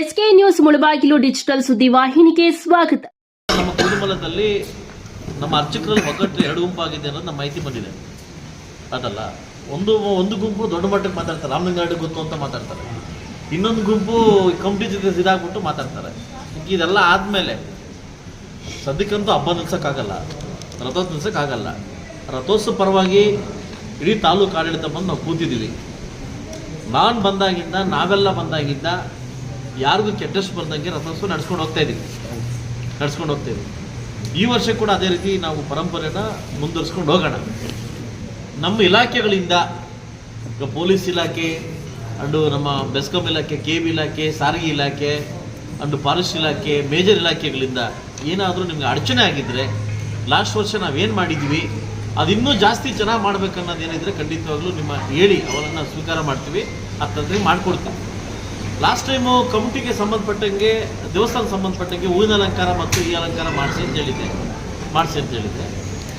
SK news Mulbagal digital ಸುದ್ದಿ ವಾಹಿನಿಗೆ ಸ್ವಾಗತ. ನಮ್ಮ ಕುಟುಂಬದಲ್ಲಿ ನಮ್ಮ ಅರ್ಚಕರಲ್ಲಿ ಒಗ್ಗಟ್ಟು ಎರಡು ಗುಂಪಾಗಿದೆ ಅನ್ನೋದು ನಮ್ಮ ಮಾಹಿತಿ ಬಂದಿದೆ. ಅದಲ್ಲ, ಒಂದು ಒಂದು ಗುಂಪು ದೊಡ್ಡ ಮಟ್ಟಕ್ಕೆ ಮಾತಾಡ್ತಾರೆ ರಾಮಲಿಂಗಾರೆಡ್ಡಿ ಗೊತ್ತು ಅಂತ ಮಾತಾಡ್ತಾರೆ. ಇನ್ನೊಂದು ಗುಂಪು ಕಮಿಟಿ ಜೊತೆ ಇದಾಗ್ಬಿಟ್ಟು ಮಾತಾಡ್ತಾರೆ. ಇದೆಲ್ಲ ಆದಮೇಲೆ ಸದ್ಯಕ್ಕಂತೂ ಹಬ್ಬ ನಿಲ್ಸೋಕ್ಕಾಗಲ್ಲ, ರಥೋತ್ಸವ ನಿಲ್ಸೋಕ್ಕಾಗಲ್ಲ. ರಥೋತ್ಸವ ಪರವಾಗಿ ಇಡೀ ತಾಲೂಕು ಆಡಳಿತ ಬಂದು ನಾವು ಕೂತಿದ್ದೀವಿ. ನಾನು ಬಂದಾಗಿಂದ, ನಾವೆಲ್ಲ ಬಂದಾಗಿಂದ ಯಾರಿಗೂ ಕೆಟ್ಟಷ್ಟು ಬಂದಂಗೆ ರಥೋತ್ಸವ ನಡ್ಸ್ಕೊಂಡು ಹೋಗ್ತಾ ಇದ್ದೀವಿ ನಡ್ಸ್ಕೊಂಡು ಹೋಗ್ತೇವೆ ಈ ವರ್ಷ ಕೂಡ ಅದೇ ರೀತಿ ನಾವು ಪರಂಪರೆನ ಮುಂದುವರಿಸ್ಕೊಂಡು ಹೋಗೋಣ. ನಮ್ಮ ಇಲಾಖೆಗಳಿಂದ, ಈಗ ಪೊಲೀಸ್ ಇಲಾಖೆ, ಅಂಡು ನಮ್ಮ ಬೆಸ್ಕಾಂ ಇಲಾಖೆ, ಕೆ ಬಿ ಇಲಾಖೆ, ಸಾರಿಗೆ ಇಲಾಖೆ, ಅಂಡು ಫಾರೆಸ್ಟ್ ಇಲಾಖೆ, ಮೇಜರ್ ಇಲಾಖೆಗಳಿಂದ ಏನಾದರೂ ನಿಮ್ಗೆ ಅಡಚಣೆ ಆಗಿದ್ದರೆ ಲಾಸ್ಟ್ ವರ್ಷ ನಾವೇನು ಮಾಡಿದ್ದೀವಿ ಅದು ಇನ್ನೂ ಜಾಸ್ತಿ ಚೆನ್ನಾಗಿ ಮಾಡಬೇಕನ್ನೋದೇನಿದ್ರೆ ಖಂಡಿತವಾಗ್ಲೂ ನಿಮ್ಮ ಹೇಳಿ ಅವರನ್ನು ಸ್ವೀಕಾರ ಮಾಡ್ತೀವಿ ಅತ್ತಂದ್ರೆ ಮಾಡಿಕೊಡ್ತೀವಿ. ಲಾಸ್ಟ್ ಟೈಮು ಕಮಿಟಿಗೆ ಸಂಬಂಧಪಟ್ಟಂಗೆ ದೇವಸ್ಥಾನ ಸಂಬಂಧಪಟ್ಟಂಗೆ ಹೂವಿನ ಅಲಂಕಾರ ಮತ್ತು ಈ ಅಲಂಕಾರ ಮಾಡಿಸಿ ಅಂತ ಹೇಳಿದ್ದೆ. ಮಾಡಿಸಿ ಅಂತ ಹೇಳಿದ್ದೆ.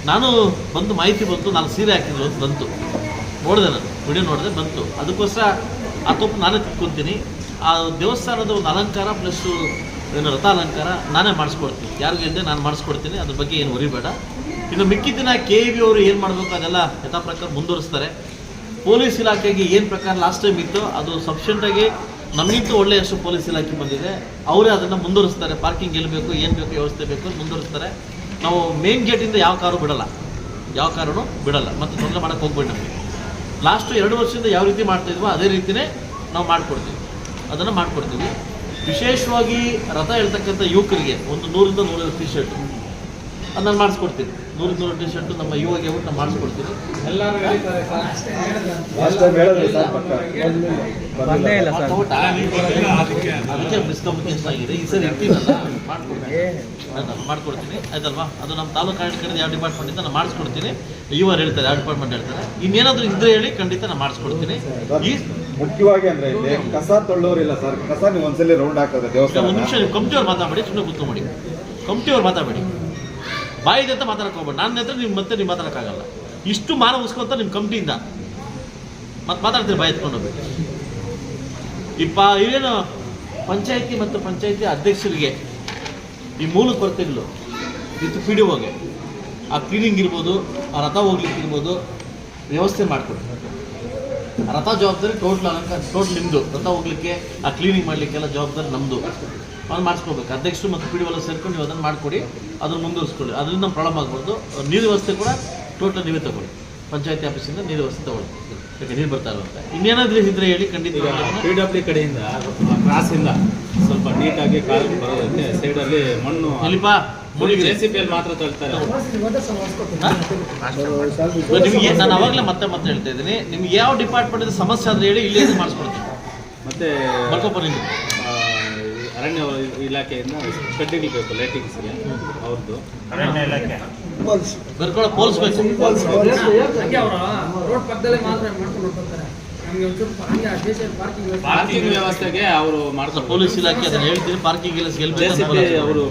ನಾನು ಬಂದು ಮಾಹಿತಿ ಬಂತು, ನಾನು ಸೀರೆ ಹಾಕಿದ್ರು ಅಂತ ಬಂತು. ನೋಡಿದೆ ನಾನು, ವಿಡಿಯೋ ನೋಡಿದೆ, ಬಂತು. ಅದಕ್ಕೋಸ್ಕರ ಆ ತಪ್ಪು ನಾನೇ ತಿಳ್ಕೊತೀನಿ ಆ ದೇವಸ್ಥಾನದ ಒಂದು ಅಲಂಕಾರ ಪ್ಲಸ್ಸು ಏನು ರಥ ಅಲಂಕಾರ ನಾನೇ ಮಾಡಿಸ್ಕೊಡ್ತೀನಿ. ಯಾರಿಗೂ ಇಲ್ಲದೆ ನಾನು ಮಾಡಿಸ್ಕೊಡ್ತೀನಿ, ಅದ್ರ ಬಗ್ಗೆ ಏನು ಹೊರಿಬೇಡ ಇನ್ನು ಮಿಕ್ಕಿದ್ದಿನ ಕೆ ಇ ವಿ ಅವರು ಏನು ಮಾಡಬೇಕು ಅದೆಲ್ಲ ಯಥಾ ಪ್ರಕಾರ ಮುಂದುವರಿಸ್ತಾರೆ. ಪೊಲೀಸ್ ಇಲಾಖೆಗೆ ಏನು ಪ್ರಕಾರ ಲಾಸ್ಟ್ ಟೈಮ್ ಇತ್ತು ಅದು ಸಫಿಷಿಯೆಂಟಾಗಿ ನಮಗಿಂತೂ ಒಳ್ಳೆಯಷ್ಟು ಪೊಲೀಸ್ ಇಲಾಖೆ ಬಂದಿದೆ. ಅವರೇ ಅದನ್ನು ಮುಂದುವರಿಸ್ತಾರೆ. ಪಾರ್ಕಿಂಗ್ ಎಲ್ಲಿ ಬೇಕು, ಏನು ಬೇಕು, ವ್ಯವಸ್ಥೆ ಬೇಕು ಮುಂದುವರಿಸ್ತಾರೆ. ನಾವು ಮೇನ್ ಗೇಟಿಂದ ಯಾವ ಕಾರು ಬಿಡಲ್ಲ. ಯಾವ ಕಾರನ್ನು ಬಿಡಲ್ಲ. ಮತ್ತು ತೊಂದರೆ ಮಾಡೋಕ್ಕೆ ಹೋಗ್ಬೇಡಿ ನಮಗೆ. ಲಾಸ್ಟು ಎರಡು ವರ್ಷದಿಂದ ಯಾವ ರೀತಿ ಮಾಡ್ತಾಯಿದ್ವೋ ಅದೇ ರೀತಿಯೇ ನಾವು ಮಾಡಿಕೊಡ್ತೀವಿ. ಅದನ್ನು ಮಾಡಿಕೊಡ್ತೀವಿ. ವಿಶೇಷವಾಗಿ ರಥ ಹೇಳ್ತಕ್ಕಂಥ ಯುವಕರಿಗೆ ಒಂದು ನೂರಿಂದ ನೂರೈವತ್ತು ಟಿ ಶರ್ಟು ನಾನು ಮಾಡಿಸ್ಕೊಡ್ತೀನಿ. ನೂರು ನೂರು ಟಿ ಶರ್ಟ್ ನಮ್ಮ ಯುವಗೆ ಬಿಟ್ಟು ನಾನು ಮಾಡಿಸ್ಕೊಡ್ತೀನಿ? ಅದಕ್ಕೆ ಆಗಿದೆ. ಈ ಸರಿ ಇರ್ತೀನಲ್ಲ ಮಾಡ್ಕೊಡ್ತೀನಿ ಆಯ್ತಲ್ವಾ? ಅದು ನಮ್ಮ ತಾಲೂಕು ಆಡಳಿತ ಕಡೆ ಯಾವ ಡಿಪಾರ್ಟ್ಮೆಂಟಿಂದ ನಾನು ಮಾಡಿಸ್ಕೊಡ್ತೀನಿ. ಯುವರ್ ಹೇಳ್ತಾರೆ ಯಾವ ಡಿಪಾರ್ಟ್ಮೆಂಟ್ ಹೇಳ್ತಾರೆ. ಇನ್ನೇನಾದರೂ ಇದ್ರೆ ಹೇಳಿ ಖಂಡಿತ ನಾನು ಮಾಡಿಸ್ಕೊಡ್ತೀನಿ. ಈ ಮುಖ್ಯವಾಗಿ ಅಂದ್ರೆ ಇಲ್ಲಿ ಕಸ ತೊಳ್ಳೋರಿಲ್ಲ ಸರ್. ಕಸ ನೀವು ಒಂದ್ಸಲಿ ರೌಂಡ್ ಹಾಕೋದು ಒಂದ್ ದೇವಸ್ಥಾನ ಒಂದು ನಿಮಿಷ ನೀವು ಮಾತಾಡಿ ಮಾತಾಡಬೇಡಿ ಸುಮ್ಮನೆ ಕೂತ್ಕೊಂಬಿಡಿ. ಕಂಪ್ನಿಯವ್ರು ಮಾತಾಡಬೇಡಿ. ಬಾಯಿದೆ ಅಂತ ಮಾತಾಡಕ್ಕೆ ಹೋಗ್ಬೇಡಿ. ನನ್ನ ಹತ್ರ ನಿಮ್ಮ ಮತ್ತೆ ನೀವು ಮಾತಾಡೋಕ್ಕಾಗಲ್ಲ. ಇಷ್ಟು ಮಾನ ಉಸ್ಕೊಂತ ನಿಮ್ಮ ಕಂಪ್ನಿಯಿಂದ. ಮತ್ತೆ ಮಾತಾಡ್ತೀರಿ ಬಾಯಿ ಎತ್ಕೊಂಡು ಹೋಗ್ಬೇಕು ಇಪ್ಪ ಇವೇನು ಪಂಚಾಯತಿ ಮತ್ತು ಪಂಚಾಯತಿ ಅಧ್ಯಕ್ಷರಿಗೆ ಈ ಮೂಲ ಕೊರತೆಗಳು ಇದು ಪಿ ಡಿ ಓಗೆ ಆ ಕ್ಲೀನಿಂಗ್ ಇರ್ಬೋದು, ಆ ರಥ ಹೋಗ್ಲಿಕ್ಕೆ ಇರ್ಬೋದು, ವ್ಯವಸ್ಥೆ ಮಾಡಿಕೊಡಿ ರಥ ಜವಾಬ್ದಾರಿ ಟೋಟ್ಲ್ ಅಲಂಕಾರ ಟೋಟ್ಲ್ ನಿಮ್ಮದು ರಥ ಹೋಗ್ಲಿಕ್ಕೆ, ಆ ಕ್ಲೀನಿಂಗ್ ಮಾಡಲಿಕ್ಕೆಲ್ಲ ಜವಾಬ್ದಾರಿ ನಮ್ಮದು ಅದನ್ನು ಮಾಡಿಸ್ಕೋಬೇಕು ಅಧ್ಯಕ್ಷರು ಮತ್ತು ಪಿ ಡಿ ಎಲ್ಲ ಸೇರ್ಕೊಂಡು ನೀವು ಅದನ್ನು ಮಾಡಿಕೊಡಿ ಅದನ್ನು ಮುಂದುವರಿಸ್ಕೊಳ್ಳಿ. ಅದರಿಂದ ಪ್ರಾಬ್ಲಮ್ ಆಗ್ಬಾರ್ದು. ನೀರು ವ್ಯವಸ್ಥೆ ಕೂಡ ಟೋಟಲ್ ನೀವೇ ತಗೊಳ್ಳಿ. ಪಂಚಾಯತಿ ಆಫೀಸಿಂದ ನೀರು ವ್ಯವಸ್ಥೆ ತಗೊಳ್ಳಿ. ಯಾಕೆ ನೀರು ಬರ್ತಾ ಇರುತ್ತೆ ಇನ್ನೇನಾದ್ರೂ ಇದ್ರೆ ಹೇಳಿ ಖಂಡಿತ ಪಿ ಡಬ್ಲ್ಯೂ ಕಡೆಯಿಂದ ಕ್ರಾಸಿಂದ ಇಂದ ಸ್ವಲ್ಪ ನೀಟಾಗಿ ಕಾಲು ಬರೋದಕ್ಕೆ ಸೈಡಲ್ಲಿ ಮಣ್ಣು ಅಲ್ಲಿಪ್ಪ ಮುಳುಗಿದೆ ಜೆ ಸಿ ಪಿ ಮಾತ್ರ ತಳ್ತಾರೆ. ನಿಮಗೆ ನಾನು ಅವಾಗಲೇ ಮತ್ತೆ ಮತ್ತೆ ಹೇಳ್ತಾ ಇದ್ದೀನಿ. ನಿಮ್ಗೆ ಯಾವ ಡಿಪಾರ್ಟ್ಮೆಂಟ್ ಸಮಸ್ಯೆ ಆದ್ರೆ ಹೇಳಿ ಇಲ್ಲಿ ಮಾಡಿಸ್ಕೊಡ್ತೀನಿ. ಮತ್ತೆ ಅರಣ್ಯ ಇಲಾಖೆಯಿಂದ ಕಡ್ಡಿಗಳು ಬೇಕು. ಲೈಟಿಂಗ್ಸ್ಗೆ ಅವ್ರದ್ದು ಬರ್ಕೊಳ್ಳೋ ಪೋಲ್ಸ್ಬೇಕು ಹಂಗೆ ಅವರ ರೋಡ್ ಪಕ್ಕದಲ್ಲೇ ಮಾತ್ರ ಮಾಡ್ಕೊಂಡು ಪಾರ್ಕಿಂಗ್ ವ್ಯವಸ್ಥೆಗೆ ಅವರು ಮಾಡ್ತಾರೆ. ಪೊಲೀಸ್ ಇಲಾಖೆ ಅದನ್ನ ಹೇಳ್ತೀನಿ. ಪಾರ್ಕಿಂಗ್ ಇಲಾಖೆ ಅವರು